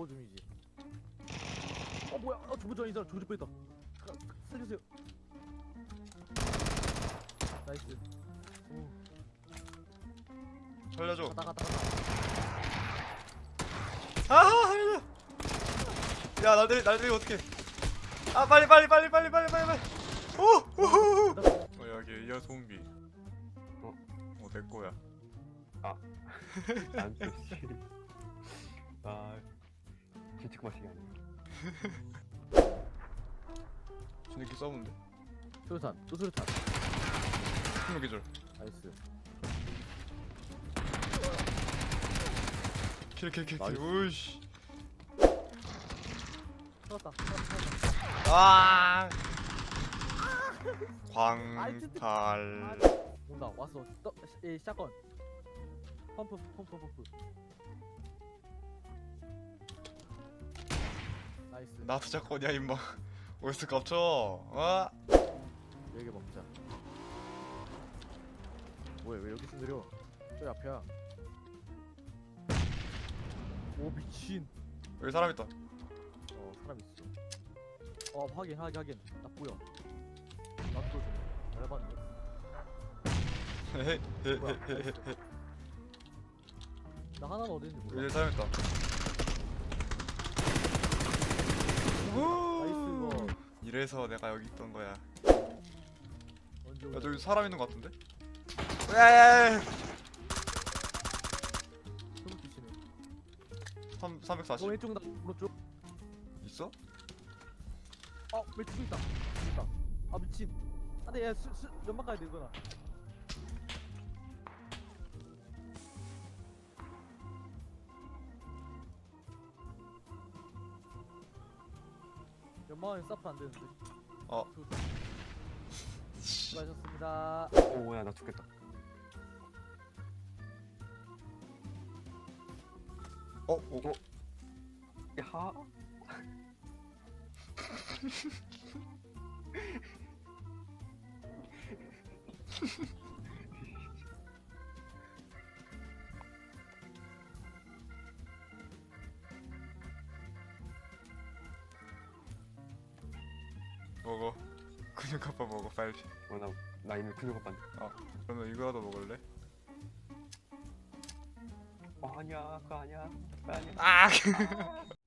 정보 중이지. 어 뭐야? 어 정보 아니다. 조질 뻔했다. 가- 살려주세요. 나이스. 오 살려줘. 가다 가다 가다. 아 살려줘. 야 날들이 날들이 어떻게? 아 빨리 빨리 빨리 빨리 빨리 빨리 빨리. 오. 가다. 어 여기 이어 소음기. 어? 어내 거야. 안돼 씨. 아 진짜 맛이 아니야. 저렇게 싸우는데. 수류탄. 또 수류탄. 한명 기절. 나이스. 킬킬킬킬. 나이스. 오이씨. 살았다. 아. 광탈. 온다. 왔어. 떠. 에 샷건. 펌프 펌프 펌프. 나이스. 나도 자꾸냐 임마. 어디서 깝쳐? 아. 여기 먹자. 뭐야 왜 여기 쓰느려? 저기 앞이야. 오 미친. 여기 사람 있다. 어 사람 있어. 어 확인 확인 확인. 나 보여. 나도 좀 밟았네. 뭐야? 나이스. 나 하나는 어디 있는지 몰라. 여기 사람 있다. 나 이래서 내가 여기 있던 거야. 야? 저기 사람 있는 거 같은데? 야야야. 소름 끼치네. 3너340 왼쪽 나 오른쪽. 있어? 어 왼쪽 있다. 있다. 아 미친. 안돼 야 수, 수, 연막 가야 돼 이거나. 연막은 사프 안 되는데. 어. 수고하셨습니다. 오야 나 죽겠다. 어? 어? 어? 야. 먹어. 근육 아빠 먹어 빨리. 어 나 나 이미 근육 오빠. 그러면 이거라도 먹을래? 어 아니야 그거 아니야 그거 아니야. 아!